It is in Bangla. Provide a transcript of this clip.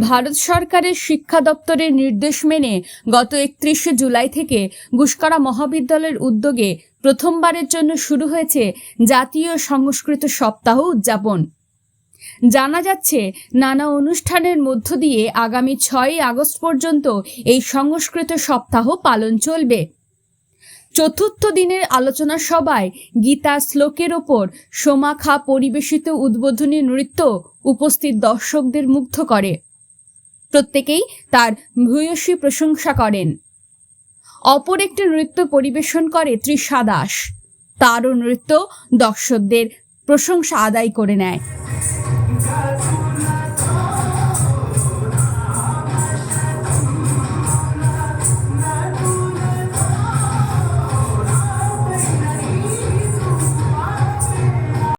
ভারত সরকারের শিক্ষা দপ্তরের নির্দেশ মেনে গত একত্রিশে জুলাই থেকে গুসকরা মহাবিদ্যালয়ের উদ্যোগে প্রথমবারের জন্য শুরু হয়েছে জাতীয় সংস্কৃত সপ্তাহ উদযাপন। জানা যাচ্ছে, নানা অনুষ্ঠানের মধ্য দিয়ে আগামী ছয়ই আগস্ট পর্যন্ত এই সংস্কৃত সপ্তাহ পালন চলবে। চতুর্থ দিনের আলোচনা সভায় গীতা শ্লোকের ওপর সোমাখা পরিবেশিত উদ্বোধনী নৃত্য উপস্থিত দর্শকদের মুগ্ধ করে। প্রত্যেকেই তার ভূয়সী প্রশংসা করেন। অপর একটি নৃত্য পরিবেশন করে তৃষা দাস। তারও নৃত্য দর্শকদের প্রশংসা আদায় করে নেয়।